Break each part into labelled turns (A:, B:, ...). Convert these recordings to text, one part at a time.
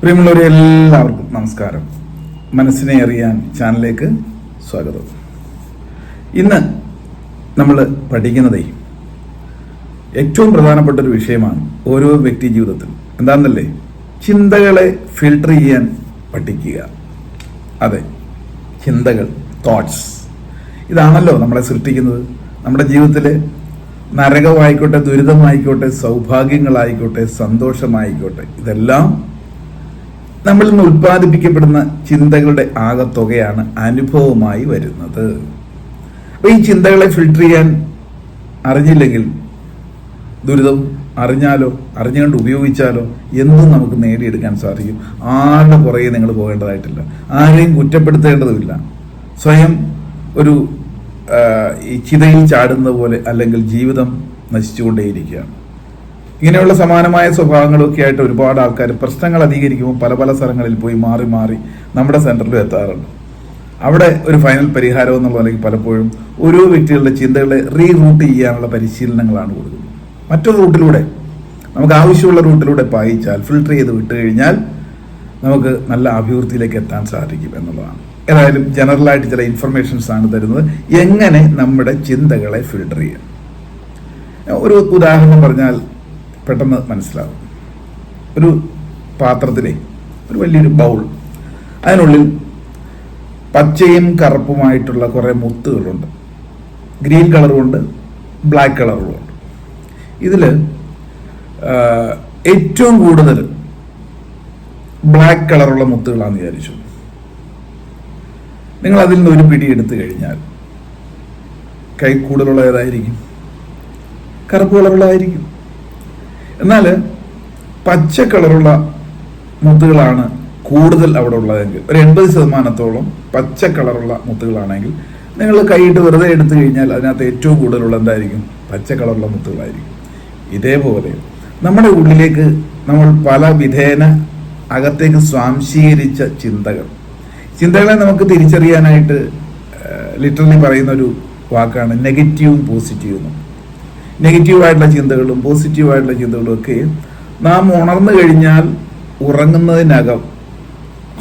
A: പ്രിയമുള്ളവരെ എല്ലാവർക്കും നമസ്കാരം. മനസ്സിനെ അറിയാൻ ചാനലിലേക്ക് സ്വാഗതം. ഇന്ന് നമ്മൾ പഠിക്കുന്നതേ ഏറ്റവും പ്രധാനപ്പെട്ട ഒരു വിഷയമാണ് ഓരോ വ്യക്തി ജീവിതത്തിൽ എന്താണെന്നല്ലേ? ചിന്തകളെ ഫിൽട്ടർ ചെയ്യാൻ പഠിക്കുക. അതെ ചിന്തകൾ തോട്ട്സ് ഇതാണല്ലോ നമ്മളെ സൃഷ്ടിക്കുന്നത്. നമ്മുടെ ജീവിതത്തിലെ നരകമായിക്കോട്ടെ ദുരിതമായിക്കോട്ടെ സൗഭാഗ്യങ്ങളായിക്കോട്ടെ സന്തോഷമായിക്കോട്ടെ ഇതെല്ലാം നമ്മളിൽ നിന്ന് ഉൽപ്പാദിപ്പിക്കപ്പെടുന്ന ചിന്തകളുടെ ആകത്തുകയാണ് അനുഭവമായി വരുന്നത്. അപ്പൊ ഈ ചിന്തകളെ ഫിൽട്ടർ ചെയ്യാൻ അറിഞ്ഞില്ലെങ്കിൽ ദുരിതം അറിഞ്ഞാലോ അറിഞ്ഞുകൊണ്ട് ഉപയോഗിച്ചാലോ എന്തും നമുക്ക് നേടിയെടുക്കാൻ സാധിക്കും. ആരുടെ പുറകെ നിങ്ങൾ പോകേണ്ടതായിട്ടില്ല. ആരെയും കുറ്റപ്പെടുത്തേണ്ടതുമില്ല. സ്വയം ഒരു ഈ ചിതയിൽ ചാടുന്നത് പോലെ അല്ലെങ്കിൽ ജീവിതം നശിച്ചുകൊണ്ടേയിരിക്കുകയാണ്. ഇങ്ങനെയുള്ള സമാനമായ സ്വഭാവങ്ങളൊക്കെ ആയിട്ട് ഒരുപാട് ആൾക്കാർ പ്രശ്നങ്ങൾ അധികരിക്കുമ്പോൾ പല പല സ്ഥലങ്ങളിൽ പോയി മാറി മാറി നമ്മുടെ സെന്ററിൽ എത്താറുണ്ട്. അവിടെ ഒരു ഫൈനൽ പരിഹാരം എന്നുള്ള അല്ലെങ്കിൽ പലപ്പോഴും ഓരോ വ്യക്തികളുടെ ചിന്തകളെ റീറൂട്ട് ചെയ്യാനുള്ള പരിശീലനങ്ങളാണ് കൊടുക്കുന്നത്. മറ്റൊരു റൂട്ടിലൂടെ നമുക്ക് ആവശ്യമുള്ള റൂട്ടിലൂടെ പായിച്ചാൽ ഫിൽട്ടർ ചെയ്ത് വിട്ട് കഴിഞ്ഞാൽ നമുക്ക് നല്ല അഭിവൃദ്ധിയിലേക്ക് എത്താൻ സാധിക്കും എന്നുള്ളതാണ്. ഏതായാലും ജനറലായിട്ട് ചില ഇൻഫർമേഷൻസ് ആണ് തരുന്നത്. എങ്ങനെ നമ്മുടെ ചിന്തകളെ ഫിൽട്ടർ ചെയ്യാം? ഒരു ഉദാഹരണം പറഞ്ഞാൽ പെട്ടെന്ന് മനസ്സിലാവും. ഒരു പാത്രത്തിലെ ഒരു വലിയൊരു ബൗൾ. അതിനുള്ളിൽ പച്ചയും കറുപ്പുമായിട്ടുള്ള കുറേ മുത്തുകളുണ്ട്. Green കളറുമുണ്ട് black കളറുമുണ്ട്. ഇതിൽ ഏറ്റവും കൂടുതൽ ബ്ലാക്ക് കളറുള്ള മുത്തുകളാണെന്ന് വിചാരിച്ചു. നിങ്ങൾ അതിൽ നിന്ന് ഒരു പിടി എടുത്തു കഴിഞ്ഞാൽ കൈ കൂടുതലുള്ള ഏതായിരിക്കും കറുപ്പ് കളറുള്ളതായിരിക്കും. എന്നാൽ പച്ച കളറുള്ള മുത്തുകളാണ് കൂടുതൽ അവിടെ ഉള്ളതെങ്കിൽ ഒരു എൺപത് ശതമാനത്തോളം പച്ച കളറുള്ള മുത്തുകളാണെങ്കിൽ നിങ്ങൾ കൈയിട്ട് വെറുതെ എടുത്തു കഴിഞ്ഞാൽ അതിനകത്ത് ഏറ്റവും കൂടുതലുള്ള എന്തായിരിക്കും? പച്ച കളറുള്ള മുത്തുകളായിരിക്കും. ഇതേപോലെ നമ്മുടെ ഉള്ളിലേക്ക് നമ്മൾ പല വിധേന അകത്തേക്ക് സ്വാംശീകരിച്ച ചിന്തകൾ. ചിന്തകളെ നമുക്ക് തിരിച്ചറിയാനായിട്ട് ലിറ്ററലി പറയുന്ന ഒരു വാക്കാണ് നെഗറ്റീവും പോസിറ്റീവും. നെഗറ്റീവായിട്ടുള്ള ചിന്തകളും പോസിറ്റീവായിട്ടുള്ള ചിന്തകളും ഒക്കെ നാം ഉണർന്നു കഴിഞ്ഞാൽ ഉറങ്ങുന്നതിനകം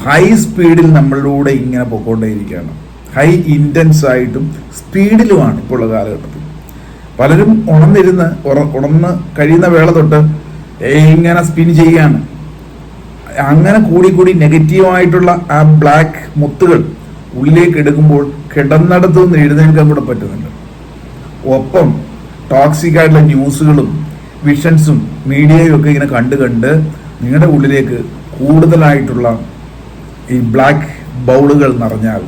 A: ഹൈ സ്പീഡിൽ നമ്മളിലൂടെ ഇങ്ങനെ പൊക്കോണ്ടേയിരിക്കുകയാണ്. ഹൈ ഇന്റൻസ് ആയിട്ടും സ്പീഡിലുമാണ് ഇപ്പോൾ ഉള്ള കാലഘട്ടത്തിൽ. പലരും ഉണർന്നിരുന്ന് ഉണർന്ന് കഴിയുന്ന വേള തൊട്ട് ഇങ്ങനെ സ്പിൻ ചെയ്യാണ്. അങ്ങനെ കൂടി കൂടി നെഗറ്റീവായിട്ടുള്ള ആ ബ്ലാക്ക് മുത്തുകൾ ഉള്ളിലേക്ക് എടുക്കുമ്പോൾ കിടന്നിടത്തു നിന്ന് എഴുന്നേൽക്കാൻ കൂടെ പറ്റുന്നുണ്ട്. ഒപ്പം ടോക്സിക് ആയിട്ടുള്ള ന്യൂസുകളും വിഷൻസും മീഡിയയും ഒക്കെ ഇങ്ങനെ കണ്ട് കണ്ട് നിങ്ങളുടെ ഉള്ളിലേക്ക് കൂടുതലായിട്ടുള്ള ഈ ബ്ലാക്ക് ബൗളുകൾ നിറഞ്ഞാൽ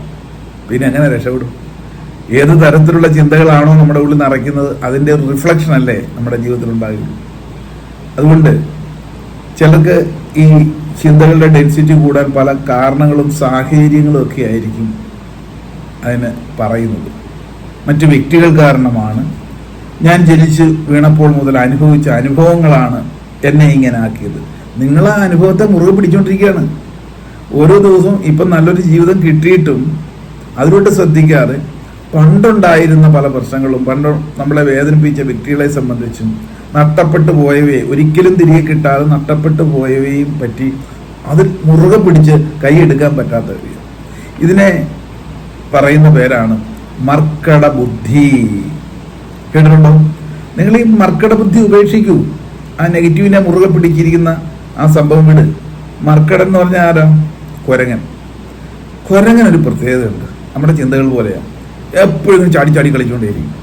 A: പിന്നെ എങ്ങനെ രക്ഷപ്പെടും? ഏത് തരത്തിലുള്ള ചിന്തകളാണോ നമ്മുടെ ഉള്ളിൽ നിറയ്ക്കുന്നത് അതിന്റെ റിഫ്ലക്ഷൻ അല്ലേ നമ്മുടെ ജീവിതത്തിൽ ഉണ്ടാകുന്നത് അതുകൊണ്ട് ചിലർക്ക് ഈ ചിന്തകളുടെ ഡെൻസിറ്റി കൂടാൻ പല കാരണങ്ങളും സാഹചര്യങ്ങളും ഒക്കെ ആയിരിക്കും അതിന് പറയുന്നത്. മറ്റു വ്യക്തികൾ കാരണമാണ് ഞാൻ ജനിച്ച് വീണപ്പോൾ മുതൽ അനുഭവിച്ച അനുഭവങ്ങളാണ് എന്നെ ഇങ്ങനെ ആക്കിയത്. നിങ്ങൾ ആ അനുഭവത്തെ മുറുകെ പിടിച്ചുകൊണ്ടിരിക്കുകയാണ് ഓരോ ദിവസവും ഇപ്പം നല്ലൊരു ജീവിതം കിട്ടിയിട്ടും അതിലോട്ട് ശ്രദ്ധിക്കാതെ പണ്ടുണ്ടായിരുന്ന പല പ്രശ്നങ്ങളും പണ്ട് നമ്മളെ വേദനിപ്പിച്ച വ്യക്തികളെ സംബന്ധിച്ചും നഷ്ടപ്പെട്ടു പോയവയെ ഒരിക്കലും തിരികെ കിട്ടാതെ നഷ്ടപ്പെട്ടു പോയവയും പറ്റി അതിൽ മുറുകെ പിടിച്ച് കൈയെടുക്കാൻ പറ്റാത്ത ഇതിനെ പറയുന്ന പേരാണ് മർക്കട ബുദ്ധി കേട്ടിട്ടുണ്ടോ? നിങ്ങൾ ഈ മർക്കട ബുദ്ധി ഉപേക്ഷിക്കൂ. ആ നെഗറ്റീവിനെ മുറുകെ പിടിച്ചിരിക്കുന്ന ആ സംഭവം വിട്. മർക്കടൻ എന്ന് പറഞ്ഞാൽ ആരാ? കൊരങ്ങൻ. കൊരങ്ങൻ ഒരു പ്രത്യേകതയുണ്ട്. നമ്മുടെ ചിന്തകൾ പോലെയാണ് എപ്പോഴും ചാടി ചാടി കളിച്ചുകൊണ്ടേയിരിക്കും.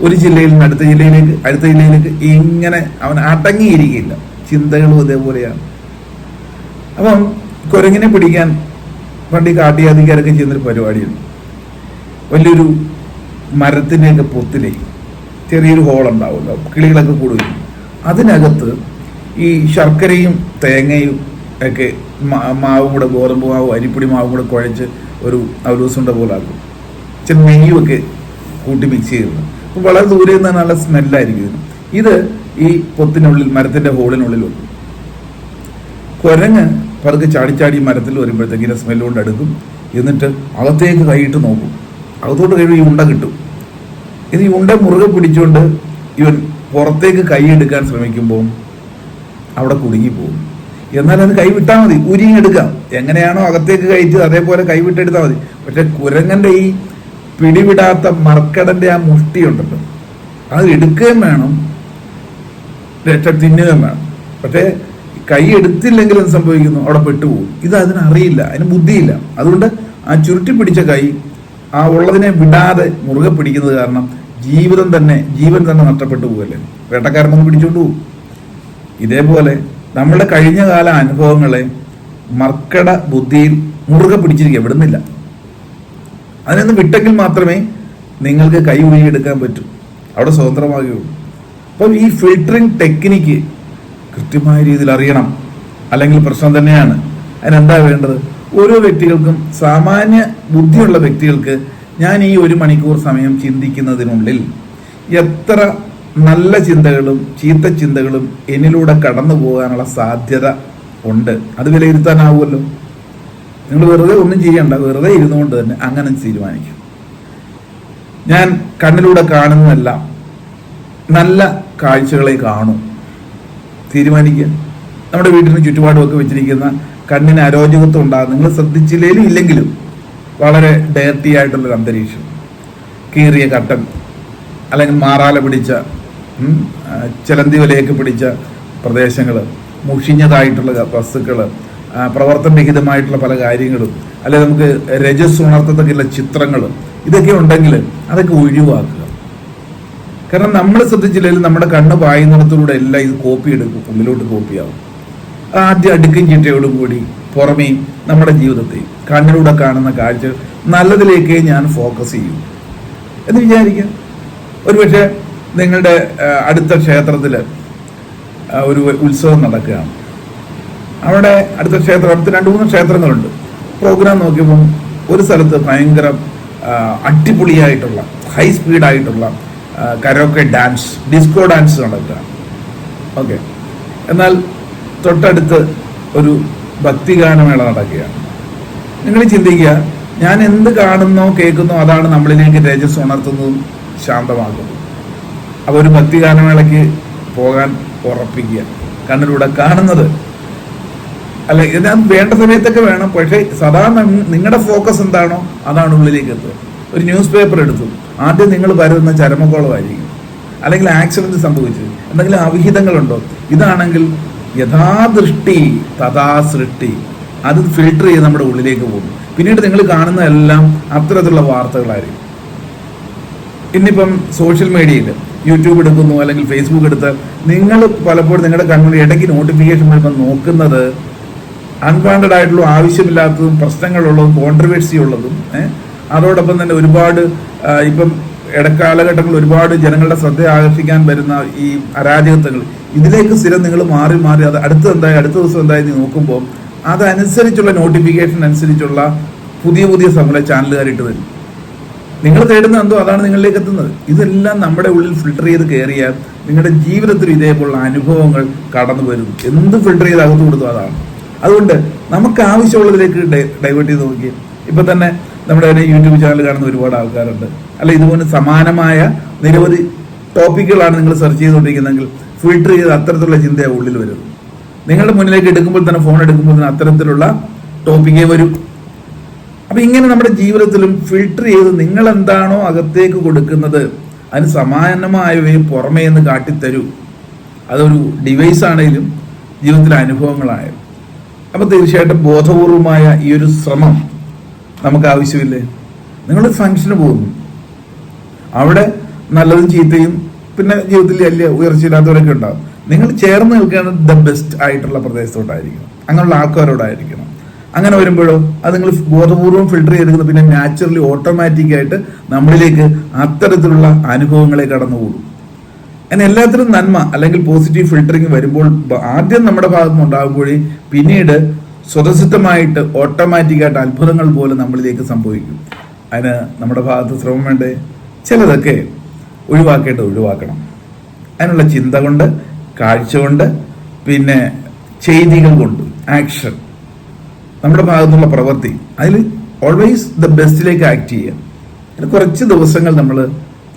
A: ഒരു ജില്ലയിൽ നിന്ന് അടുത്ത ജില്ലയിലേക്ക് അടുത്ത ജില്ലയിലേക്ക് ഇങ്ങനെ അവൻ അടങ്ങിയിരിക്കില്ല. ചിന്തകളും അതേപോലെയാണ് അപ്പം കുരങ്ങിനെ പിടിക്കാൻ പണ്ട് ഈ കാട്ടിയാധികാരൊക്കെ ചെയ്യുന്നൊരു പരിപാടിയുണ്ട്. വലിയൊരു മരത്തിന്റെയൊക്കെ പൊത്തിലേ. ചെറിയൊരു ഹോൾ ഉണ്ടാവുമല്ലോ. കിളികളൊക്കെ കൂടുതൽ അതിനകത്ത് ഈ ശർക്കരയും തേങ്ങയും ഒക്കെ മാവും കൂടെ ഗോതമ്പ് മാവും അരിപ്പൊടി മാവും കൂടെ കുഴച്ച് ഒരു അവലൂസുണ്ട പോലെ ആക്കും. ചില നെയ്യും ഒക്കെ കൂട്ടി മിക്സ് ചെയ്യുന്നു. അപ്പോൾ വളരെ ദൂരെ നിന്ന് നല്ല സ്മെല്ലായിരിക്കും ഇതിന്. ഇത്. ഈ പൊത്തിനുള്ളിൽ മരത്തിന്റെ ഹോളിനുള്ളിൽ വെക്കും. കുരങ്ങ് പതുക്കെ ചാടിച്ചാടി ചാടി മരത്തിൽ വരുമ്പോഴത്തേക്കിനെ സ്മെല്ലുകൊണ്ട് അടുക്കും. എന്നിട്ട് അകത്തേക്ക് കൈയിട്ട് നോക്കും. അകത്തോട്ട് കഴിയുമ്പോൾ ഈ ഉണ്ട കിട്ടും. ഇത് ഉണ്ട മുറുകെ പിടിച്ചുകൊണ്ട് ഇവൻ പുറത്തേക്ക് കൈയെടുക്കാൻ ശ്രമിക്കുമ്പോൾ അവിടെ കുടുങ്ങി പോകും. എന്നാൽ അത് കൈവിട്ടാൽ മതി ഉരിങ്ങെടുക്കാം എങ്ങനെയാണോ അകത്തേക്ക് കഴിച്ച് അതേപോലെ കൈവിട്ടെടുത്താൽ മതി. പക്ഷെ കുരങ്ങന്റെ ഈ പിടിവിടാത്ത മർക്കടന്റെ ആ മുഷ്ടി ഉണ്ടല്ലോ അത് എടുക്കുകയും വേണം രക്ഷ തിന്നുകയും വേണം. പക്ഷേ കൈ എടുത്തില്ലെങ്കിൽ എന്ത് സംഭവിക്കുന്നു? അവിടെ പെട്ടുപോകും. ഇത് അതിനറിയില്ല അതിന് ബുദ്ധിയില്ല. അതുകൊണ്ട് ആ ചുരുട്ടി പിടിച്ച കൈ ആ ഉള്ളതിനെ വിടാതെ മുറുകെ പിടിക്കുന്നത് കാരണം ജീവിതം തന്നെ ജീവൻ തന്നെ നഷ്ടപ്പെട്ടു പോകല്ലേ വേട്ടക്കാരനൊന്ന് പിടിച്ചോണ്ട് പോകും ഇതേപോലെ നമ്മുടെ കഴിഞ്ഞ കാല അനുഭവങ്ങളെ മർക്കട ബുദ്ധിയിൽ മുറുകെ പിടിച്ചിരിക്കുക. വിടുന്നില്ല അതിനൊന്ന് വിട്ടെങ്കിൽ മാത്രമേ നിങ്ങൾക്ക് കൈ ഉഴിയെടുക്കാൻ പറ്റൂ. അവിടെ സ്വതന്ത്രമാകുകയുള്ളൂ. അപ്പം ഈ ഫിൽട്ടറിങ് ടെക്നിക്ക് കൃത്യമായ രീതിയിൽ അറിയണം. അല്ലെങ്കിൽ പ്രശ്നം തന്നെയാണ്. അതിനെന്താ വേണ്ടത്? ഓരോ വ്യക്തികൾക്കും സാമാന്യ ബുദ്ധിയുള്ള വ്യക്തികൾക്ക് ഞാൻ ഈ ഒരു മണിക്കൂർ സമയം ചിന്തിക്കുന്നതിനുള്ളിൽ എത്ര നല്ല ചിന്തകളും ചീത്ത ചിന്തകളും എന്നിലൂടെ കടന്നു പോകാനുള്ള സാധ്യത ഉണ്ട്. അത് വിലയിരുത്താനാവുമല്ലോ. നിങ്ങൾ വെറുതെ ഒന്നും ചെയ്യണ്ട വെറുതെ ഇരുന്നുകൊണ്ട് തന്നെ അങ്ങനെ തീരുമാനിക്കും. ഞാൻ കണ്ണിലൂടെ കാണുന്നതെല്ലാം നല്ല കാഴ്ചകളെ കാണും. തീരുമാനിക്കുക. നമ്മുടെ വീട്ടിന് ചുറ്റുപാടുമൊക്കെ വെച്ചിരിക്കുന്ന കണ്ണിന് അരോചകത്വം ഉണ്ടാകും. നിങ്ങൾ ശ്രദ്ധിച്ചില്ലെങ്കിലും ഇല്ലെങ്കിലും വളരെ ഡേർട്ടി ആയിട്ടുള്ളൊരു അന്തരീക്ഷം. കീറിയ കട്ടൻ അല്ലെങ്കിൽ മാറാല പിടിച്ച ചിലന്തി വലയൊക്കെ പിടിച്ച പ്രദേശങ്ങൾ മുഷിഞ്ഞതായിട്ടുള്ള വസ്തുക്കൾ പ്രവർത്തനരഹിതമായിട്ടുള്ള പല കാര്യങ്ങളും അല്ലെങ്കിൽ നമുക്ക് രജസ് ഉണർത്തത്തക്കുള്ള ചിത്രങ്ങൾ ഇതൊക്കെ ഉണ്ടെങ്കിൽ അതൊക്കെ ഒഴിവാക്കുക. കാരണം നമ്മൾ ശ്രദ്ധിച്ചില്ലെങ്കിൽ നമ്മുടെ കണ്ണ് പായുന്നിടത്തിലൂടെ എല്ലാം ഇത് കോപ്പി എടുക്കും ഉള്ളിലോട്ട് കോപ്പിയാവും ആദ്യം അടുക്കും ചിട്ടയോടും കൂടി പുറമേയും നമ്മുടെ ജീവിതത്തെ കണ്ണിലൂടെ കാണുന്ന കാഴ്ച നല്ലതിലേക്ക് ഞാൻ ഫോക്കസ് ചെയ്യും. എന്ന് വിചാരിക്കുക ഒരുപക്ഷെ നിങ്ങളുടെ അടുത്ത ക്ഷേത്രത്തിൽ ഒരു ഉത്സവം നടക്കുകയാണ്. അവിടെ അടുത്ത ക്ഷേത്രം അടുത്ത രണ്ട് മൂന്ന് ക്ഷേത്രങ്ങളുണ്ട്. പ്രോഗ്രാം നോക്കിയപ്പം ഒരു സ്ഥലത്ത് ഭയങ്കര അടിപൊളിയായിട്ടുള്ള ഹൈ സ്പീഡായിട്ടുള്ള കരോക്കെ ഡാൻസ് ഡിസ്കോ ഡാൻസ് നടക്കുക ഓക്കെ എന്നാൽ തൊട്ടടുത്ത് ഒരു ഭക്തിഗാനമേള നടക്കുകയാണ്. നിങ്ങൾ ചിന്തിക്കുക ഞാൻ എന്ത് കാണുന്നോ കേൾക്കുന്നോ അതാണ് നമ്മളിലേക്ക് തേജസ് ഉണർത്തുന്നതും ശാന്തമാക്കുന്നതും അപ്പോൾ ഒരു ഭക്തിഗാനമേളയ്ക്ക് പോകാൻ ഉറപ്പിക്കുക. കണ്ണിലൂടെ കാണുന്നത്. അല്ല ഞാൻ വേണ്ട സമയത്തൊക്കെ വേണം. പക്ഷേ സദാ നിങ്ങളുടെ ഫോക്കസ് എന്താണോ അതാണ് ഉള്ളിലേക്ക് എത്തുക. ഒരു ന്യൂസ് പേപ്പർ എടുത്തു. ആദ്യം നിങ്ങൾ വരുന്ന ചരമക്കോളമായിരിക്കും അല്ലെങ്കിൽ ആക്സിഡന്റ് സംഭവിച്ചു. എന്തെങ്കിലും അവിഹിതങ്ങളുണ്ടോ? ഇതാണെങ്കിൽ യഥാദൃഷ്ടി തഥാ സൃഷ്ടി അത് ഫിൽട്ടർ ചെയ്ത് നമ്മുടെ ഉള്ളിലേക്ക് പോകും. പിന്നീട് നിങ്ങൾ കാണുന്ന എല്ലാം അത്തരത്തിലുള്ള വാർത്തകളായിരിക്കും. ഇന്നിപ്പം സോഷ്യൽ മീഡിയയിൽ യൂട്യൂബ് എടുക്കുന്നു അല്ലെങ്കിൽ ഫേസ്ബുക്ക് എടുത്ത് നിങ്ങൾ പലപ്പോഴും നിങ്ങളുടെ കണ്ണുകൾ ഇടയ്ക്ക് നോട്ടിഫിക്കേഷൻ വരുമ്പോൾ നോക്കുന്നത് അൺവാണ്ടഡ് ആയിട്ടുള്ള ആവശ്യമില്ലാത്തതും പ്രശ്നങ്ങളുള്ളതും കോൺട്രവേഴ്സി ഉള്ളതും അതോടൊപ്പം തന്നെ ഒരുപാട് ഇപ്പം ഇടക്കാലഘട്ടങ്ങളിൽ ഒരുപാട് ജനങ്ങളുടെ ശ്രദ്ധ ആകർഷിക്കാൻ വരുന്ന ഈ അരാജകത്വങ്ങൾ. ഇതിലേക്ക് സ്ഥിരം നിങ്ങൾ മാറി മാറി അത് അടുത്ത എന്തായി അടുത്ത ദിവസം എന്തായി നോക്കുമ്പോൾ അതനുസരിച്ചുള്ള നോട്ടിഫിക്കേഷൻ അനുസരിച്ചുള്ള പുതിയ പുതിയ സമല ചാനലുകാരിട്ട് വരും. നിങ്ങൾ തേടുന്ന എന്തോ അതാണ് നിങ്ങളിലേക്ക് എത്തുന്നത്. ഇതെല്ലാം നമ്മുടെ ഉള്ളിൽ ഫിൽട്ടർ ചെയ്ത് കയറിയാൽ നിങ്ങളുടെ ജീവിതത്തിൽ ഇതേപോലുള്ള അനുഭവങ്ങൾ കടന്നു വരും. എന്ത് ഫിൽട്ടർ ചെയ്ത് അകത്ത് കൊടുത്തു അതാണ്. അതുകൊണ്ട് നമുക്ക് ആവശ്യമുള്ളതിലേക്ക് ഡൈവേർട്ട് ചെയ്ത് നോക്കി ഇപ്പൊ തന്നെ നമ്മുടെ യൂട്യൂബ് ചാനൽ കാണുന്ന ഒരുപാട് ആൾക്കാരുണ്ട്. അല്ല ഇതുപോലെ സമാനമായ നിരവധി ടോപ്പിക്കുകളാണ് നിങ്ങൾ സെർച്ച് ചെയ്തുകൊണ്ടിരിക്കുന്നതെങ്കിൽ ഫിൽട്ടർ ചെയ്ത് അത്തരത്തിലുള്ള ചിന്തയാണ് ഉള്ളിൽ വരും നിങ്ങളുടെ മുന്നിലേക്ക് എടുക്കുമ്പോൾ തന്നെ ഫോൺ എടുക്കുമ്പോൾ തന്നെ അത്തരത്തിലുള്ള ടോപ്പിക്കേ വരും. അപ്പൊ ഇങ്ങനെ നമ്മുടെ ജീവിതത്തിലും ഫിൽട്ടർ ചെയ്ത് നിങ്ങൾ എന്താണോ അകത്തേക്ക് കൊടുക്കുന്നത് അതിന് സമാനമായവയെ പുറമേ എന്ന് കാട്ടിത്തരൂ. അതൊരു ഡിവൈസ് ആണെങ്കിലും ജീവിതത്തിലെ അനുഭവങ്ങളായാലും. അപ്പൊ തീർച്ചയായിട്ടും ബോധപൂർവമായ ഈ ഒരു ശ്രമം നമുക്ക് ആവശ്യമില്ലേ? നിങ്ങൾ ഫംഗ്ഷന് പോകുന്നു. അവിടെ നല്ലതും ചീത്തയും പിന്നെ ജീവിതത്തിൽ വലിയ ഉയർച്ചയില്ലാത്തവരൊക്കെ ഉണ്ടാവും. നിങ്ങൾ ചേർന്ന് നിൽക്കുന്നത് ദ ബെസ്റ്റ് ആയിട്ടുള്ള പ്രദേശത്തോട്ടായിരിക്കണം. അങ്ങനെയുള്ള ആൾക്കാരോടായിരിക്കണം. അങ്ങനെ വരുമ്പോഴോ അത് നിങ്ങൾ ബോധപൂർവം ഫിൽട്ടർ ചെയ്തെടുക്കുന്നത് പിന്നെ നാച്ചുറലി ഓട്ടോമാറ്റിക് ആയിട്ട് നമ്മളിലേക്ക് അത്തരത്തിലുള്ള അനുഭവങ്ങളെ കടന്നുകൂടും അങ്ങനെ എല്ലാത്തിലും നന്മ അല്ലെങ്കിൽ പോസിറ്റീവ് ഫിൽട്ടറിങ് വരുമ്പോൾ ആദ്യം നമ്മുടെ ഭാഗത്തുനിന്ന് ഉണ്ടാകുമ്പോഴേ പിന്നീട് സ്വതസിദ്ധമായിട്ട് ഓട്ടോമാറ്റിക്കായിട്ട് അത്ഭുതങ്ങൾ പോലും നമ്മളിലേക്ക് സംഭവിക്കും. അതിന് നമ്മുടെ ഭാഗത്ത് ശ്രമം വേണ്ടേ? ചിലതൊക്കെ ഒഴിവാക്കേണ്ടത് ഒഴിവാക്കണം. അതിനുള്ള ചിന്ത കൊണ്ട് കാഴ്ച കൊണ്ട് പിന്നെ ചെയ്തികൾ കൊണ്ട് ആക്ഷൻ നമ്മുടെ ഭാഗത്തുനിന്നുള്ള പ്രവൃത്തി. അതിൽ ഓൾവേസ് ദ ബെസ്റ്റിലേക്ക് ആക്ട് ചെയ്യുക. കുറച്ച് ദിവസങ്ങൾ നമ്മൾ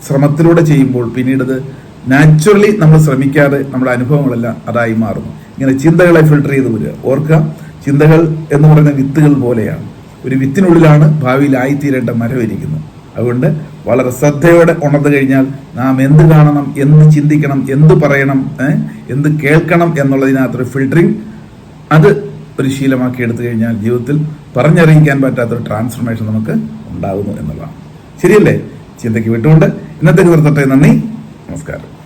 A: ശ്രമത്തിലൂടെ ചെയ്യുമ്പോൾ പിന്നീടത് നാച്ചുറലി നമ്മൾ ശ്രമിക്കാതെ നമ്മുടെ അനുഭവങ്ങളെല്ലാം അതായി മാറുന്നു. ഇങ്ങനെ ചിന്തകളെ ഫിൽട്ടർ ചെയ്ത് വരിക. ഓർക്കുക ചിന്തകൾ എന്ന് പറയുന്ന വിത്തുകൾ പോലെയാണ്. ഒരു വിത്തിനുള്ളിലാണ് ഭാവിയിൽ ആയിത്തീരേണ്ട മരം ഇരിക്കുന്നത്. അതുകൊണ്ട് വളരെ ശ്രദ്ധയോടെ ഉണർന്നു കഴിഞ്ഞാൽ നാം എന്ത് കാണണം എന്ത് ചിന്തിക്കണം എന്ത് പറയണം എന്ത് കേൾക്കണം എന്നുള്ളതിനകത്തൊരു ഫിൽട്ടറിങ് അത് ഒരു ശീലമാക്കി എടുത്തു കഴിഞ്ഞാൽ ജീവിതത്തിൽ പറഞ്ഞറിയിക്കാൻ പറ്റാത്തൊരു ട്രാൻസ്ഫർമേഷൻ നമുക്ക് ഉണ്ടാകുന്നു എന്നുള്ളതാണ്. ശരിയല്ലേ? ചിന്തയ്ക്ക് വിട്ടുകൊണ്ട് ഇന്നത്തേക്ക് നിർത്തട്ടെ. നന്ദി. നമസ്കാരം.